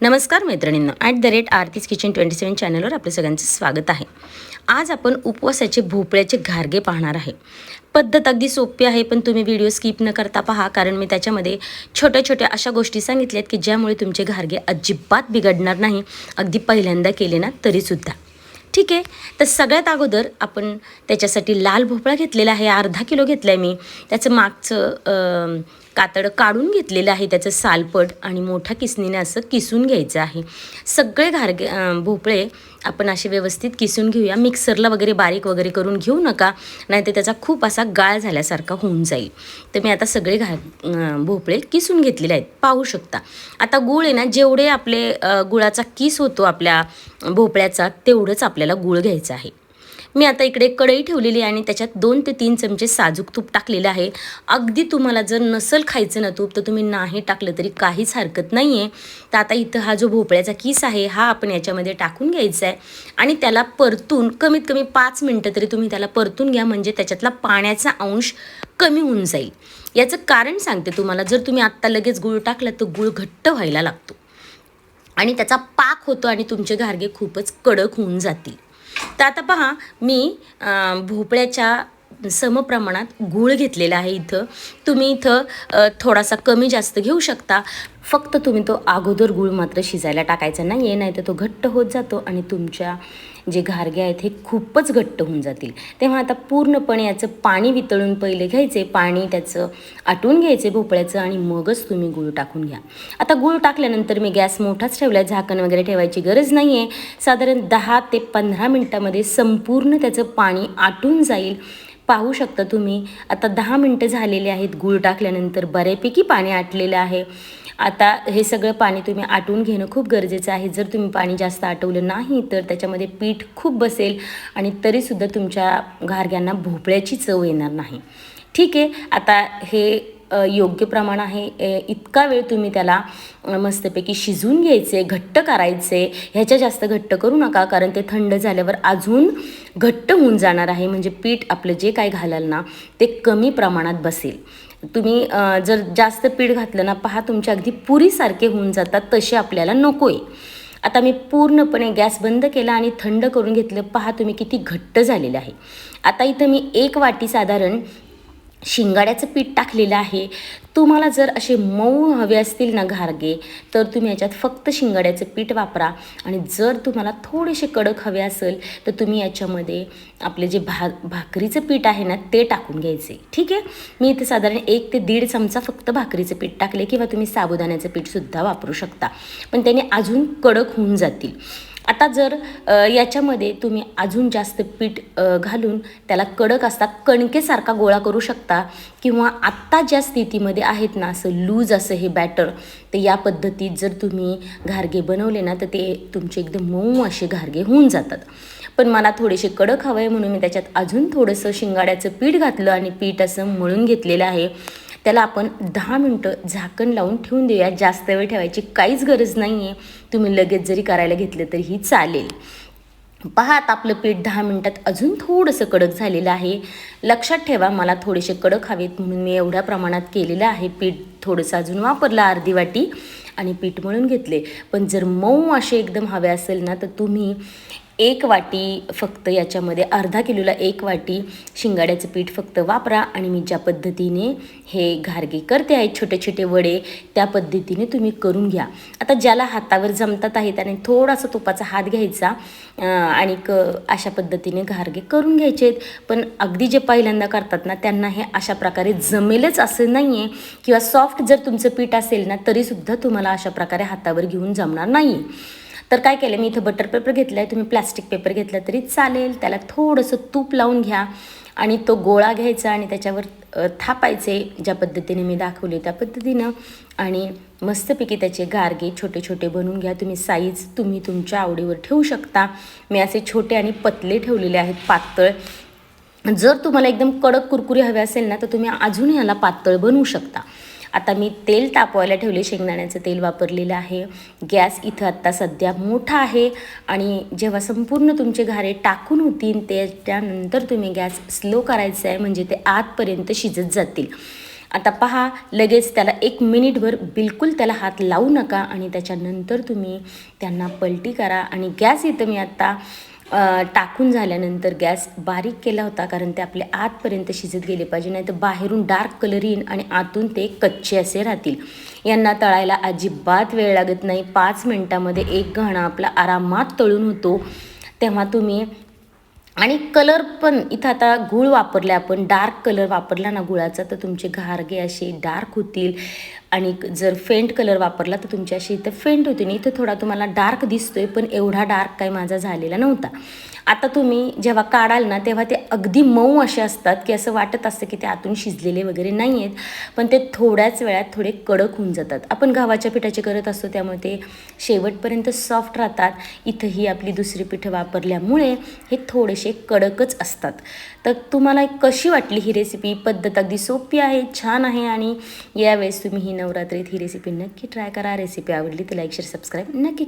नमस्कार मैत्रिणींनो. At the rate Aarti's kitchen twenty seven चॅनलवर आपलं सगळ्यांचं स्वागत आहे. आज आपण उपवासाचे भोपळ्याचे घारगे पाहणार आहे. पद्धत अगदी सोपी आहे पण तुम्ही व्हिडिओ स्किप न करता पहा कारण मी त्याच्यामध्ये छोट्या छोट्या अशा गोष्टी सांगितल्यात की ज्यामुळे तुमचे घारगे अजिबात बिघडणार नाही अगदी पहिल्यांदा केले ना तरीसुद्धा. ठीक आहे? तर सगळ्यात अगोदर आपण त्याच्यासाठी लाल भोपळा घेतलेला आहे अर्धा किलो घेतला आहे मी. त्याचं मागचं कातड काढून घेतलेलं आहे. त्याचं सालपट आणि मोठ्या किसनीने असं किसून घ्यायचं आहे. सगळे घारगे भोपळे आपण असे व्यवस्थित किसून घेऊया. मिक्सरला वगैरे बारीक वगैरे करून घेऊ नका. नाहीतर त्याचा खूप असा गाळ झाल्यासारखा होऊन जाईल. तर मी आता सगळे घा भोपळे किसून घेतलेले आहेत. पाहू शकता. आता गुळ आहे ना जेवढे आपले गुळाचा किस होतो आपल्या भोपळ्याचा तेवढंच आपल्याला गुळ घ्यायचं आहे. मी आता इकडे कढई ठेवलेली आहे आणि त्याच्यात दोन ते तीन चमचे साजूक तूप टाकलेलं आहे. अगदी तुम्हाला जर नसल खायचं ना तूप तर तुम्ही नाही टाकलं तरी काहीच हरकत नाही आहे तर आता इथं हा जो भोपळ्याचा किस आहे हा आपण याच्यामध्ये टाकून घ्यायचा आहे. आणि त्याला परतून कमीत कमी पाच मिनटं तरी तुम्ही त्याला परतून घ्या म्हणजे त्याच्यातला पाण्याचा अंश कमी होऊन जाईल. याचं कारण सांगते तुम्हाला जर तुम्ही आत्ता लगेच गुळ टाकला तर गुळ घट्ट व्हायला लागतो. आणि त्याचा पाक होतो आणि तुमचे घारगे खूपच कडक होऊन जातील. तर आता पहा मी भोपळ्याच्या समप्रमाणात गूळ घेतलेला आहे इथं. तुम्ही इथं थोडासा कमी जास्त घेऊ शकता. फक्त तुम्ही तो अगोदर गूळ मात्र शिजायला टाकायचा नाही आहे नाही तर तो घट्ट होत जातो आणि तुमच्या जे घारगे आहेत हे खूपच घट्ट होऊन जातील. तेव्हा आता पूर्णपणे याचं पाणी वितळून पहिले घ्यायचे पाणी त्याचं आटून घ्यायचे भोपळ्याचं आणि मगच तुम्ही गूळ टाकून घ्या. आता गूळ टाकल्यानंतर मी गॅस मोठाच ठेवला आहे झाकण वगैरे ठेवायची गरज नाही आहे साधारण दहा ते पंधरा मिनटामध्ये संपूर्ण त्याचं पाणी आटून जाईल. पाहू शकता तुम्ही. आता दहा मिनटं झालेले आहेत गूळ टाकल्यानंतर. बऱ्यापैकी पाणी आटलेलं आहे. आता हे सगळं पाणी तुम्ही आटवून घेणं खूप गरजेचं आहे. जर तुम्ही पाणी जास्त आटवलं नाही तर त्याच्यामध्ये पीठ खूप बसेल आणि तरीसुद्धा तुमच्या घारग्यांना भोपळ्याची चव येणार नाही. ठीक आहे. आता हे योग्य प्रमाण आहे. इतका वेळ तुम्ही त्याला मस्तपैकी शिजून घ्यायचे घट्ट करायचे ह्याच्या जास्त घट्ट करू नका कारण ते थंड झाल्यावर अजून घट्ट होऊन जाणार आहे. म्हणजे पीठ आपलं जे काय घालाल ना ते कमी प्रमाणात बसेल. तुम्ही जर जास्त पीठ घातलं ना पहा तुमच्या अगदी पुरीसारखे होऊन जातात तसे आपल्याला नको आहे आता मी पूर्णपणे गॅस बंद केला आणि थंड करून घेतलं पहा तुम्ही किती घट्ट झालेलं आहे. आता इथं मी एक वाटी साधारण शिंगाड्याचं पीठ टाकलेलं आहे. तुम्हाला जर असे मऊ हवे असतील ना घारगे तर तुम्ही याच्यात फक्त शिंगाड्याचं पीठ वापरा. आणि जर तुम्हाला थोडेसे कडक हवे असेल तर तुम्ही याच्यामध्ये आपले जे भा भाकरीचं पीठ आहे ना ते टाकून घ्यायचे. ठीक आहे? मी इथे साधारण एक ते दीड चमचा फक्त भाकरीचं पीठ टाकले किंवा तुम्ही साबुदाण्याचं पीठसुद्धा वापरू शकता. पण त्याने अजून कडक होऊन जातील. आता जर याच्यामध्ये तुम्ही अजून जास्त पीठ घालून त्याला कडक असता कणकेसारखा गोळा करू शकता किंवा आत्ता ज्या स्थितीमध्ये आहेत ना असं लूज असं हे बॅटर तर या पद्धतीत जर तुम्ही घारगे बनवले ना तर ते तुमचे एकदम मऊ असे घारगे होऊन जातात. पण मला थोडेसे कडक हवं आहे म्हणून मी त्याच्यात अजून थोडंसं शिंगाड्याचं पीठ घातलं आणि पीठ असं मळून घेतलेलं आहे. त्याला आपण दहा मिनटं झाकण लावून ठेवून देऊया. जास्त वेळ ठेवायची काहीच गरज नाही आहे तुम्ही लगेच जरी करायला घेतलं तरीही चालेल. पहा आता आपलं पीठ दहा मिनटात अजून थोडंसं कडक झालेलं आहे. लक्षात ठेवा मला थोडेसे कडक हवेत म्हणून मी एवढ्या प्रमाणात केलेलं आहे. पीठ थोडंसं अजून वापरलं अर्धी वाटी आणि पीठ मळून घेतले. पण जर मऊ असे एकदम हवे असेल ना तर तुम्ही एक वाटी फक्त याच्यामध्ये अर्धा किलोला एक वाटी शिंगाड्याचं पीठ फक्त वापरा आणि मी ज्या पद्धतीने हे घारगे करते आहेत छोटे छोटे वडे त्या पद्धतीने तुम्ही करून घ्या. आता ज्याला हातावर जमतात आहे त्याने थोडासा तुपाचा हात घ्यायचा आणि क अशा पद्धतीने घारगे करून घ्यायचे आहेत. पण अगदी जे पहिल्यांदा करतात ना त्यांना हे अशा प्रकारे जमेलच असं नाही आहे किंवा सॉफ्ट जर तुमचं पीठ असेल ना तरीसुद्धा तुम्हाला अशा प्रकारे हातावर घेऊन जमणार नाही तर काय केलं मी इथं बटर पेपर घेतला आहे तुम्ही प्लास्टिक पेपर घेतला तरी चालेल. त्याला थोडंसं तूप लावून घ्या आणि तो गोळा घ्यायचा आणि त्याच्यावर थापायचे ज्या पद्धतीने मी दाखवले त्या पद्धतीनं. आणि मस्तपैकी त्याचे गारगे छोटे छोटे बनवून घ्या. तुम्ही साईज तुम्ही तुमच्या आवडीवर ठेवू शकता. मी असे छोटे आणि पतले ठेवलेले आहेत पातळ. जर तुम्हाला एकदम कडक कुरकुरी हवे असेल ना तर तुम्ही अजून ह्याला पातळ बनवू शकता. आता मी तेल तापवायला ठेवले शेंगदाण्याचं तेल वापरलेलं आहे. गॅस इथं आत्ता सध्या मोठा आहे आणि जेव्हा संपूर्ण तुमचे घारे टाकून होतील ते त्यानंतर तुम्ही गॅस स्लो करायचा आहे म्हणजे ते आतपर्यंत शिजत जातील. आता पहा लगेच त्याला एक मिनिटभर बिलकुल त्याला हात लावू नका आणि त्याच्यानंतर तुम्ही त्यांना पलटी करा आणि गॅस इथं मी आत्ता टाकून झाल्यानंतर गॅस बारीक केला होता कारण ते आपले आतपर्यंत शिजत गेले पाहिजे नाही तर बाहेरून डार्क कलर येईन आणि आतून ते कच्चे असे राहतील. यांना तळायला अजिबात वेळ लागत नाही. पाच मिनटामध्ये एक घाणा आपला आरामात तळून होतो. तेव्हा तुम्ही आणि कलर पण इथं आता गूळ वापरला आपण डार्क कलर वापरला ना गुळाचा तर तुमचे घारगे असे डार्क होतील. आणि जर फेंट कलर वापरला तर तुमच्या असे इथं फेंट होतील. इथं थोडा तुम्हाला डार्क दिसतोय पण एवढा डार्क काही माझा झालेला नव्हता. आता तुम्ही जेव्हा काढाल ना तेव्हा ते अगदी मऊ असे असतात की असं वाटत असतं की ते आतून शिजलेले वगैरे नाही आहेत पण ते थोड्याच वेळात थोडे कडक होऊन जातात. आपण गव्हाच्या पिठाचे करत असतो त्यामुळे ते शेवटपर्यंत सॉफ्ट राहतात. इथं ही आपली दुसरी पिठं वापरल्यामुळे हे थोडेसे कडकच असतात. तर तुम्हाला कशी वाटली ही रेसिपी पद्धत अगदी सोपी आहे छान आहे आणि यावेळेस तुम्ही ही नवरात्रीत ही रेसिपी नक्की ट्राय करा. रेसिपी आवडली तर लाईक शेअर सबस्क्राईब नक्की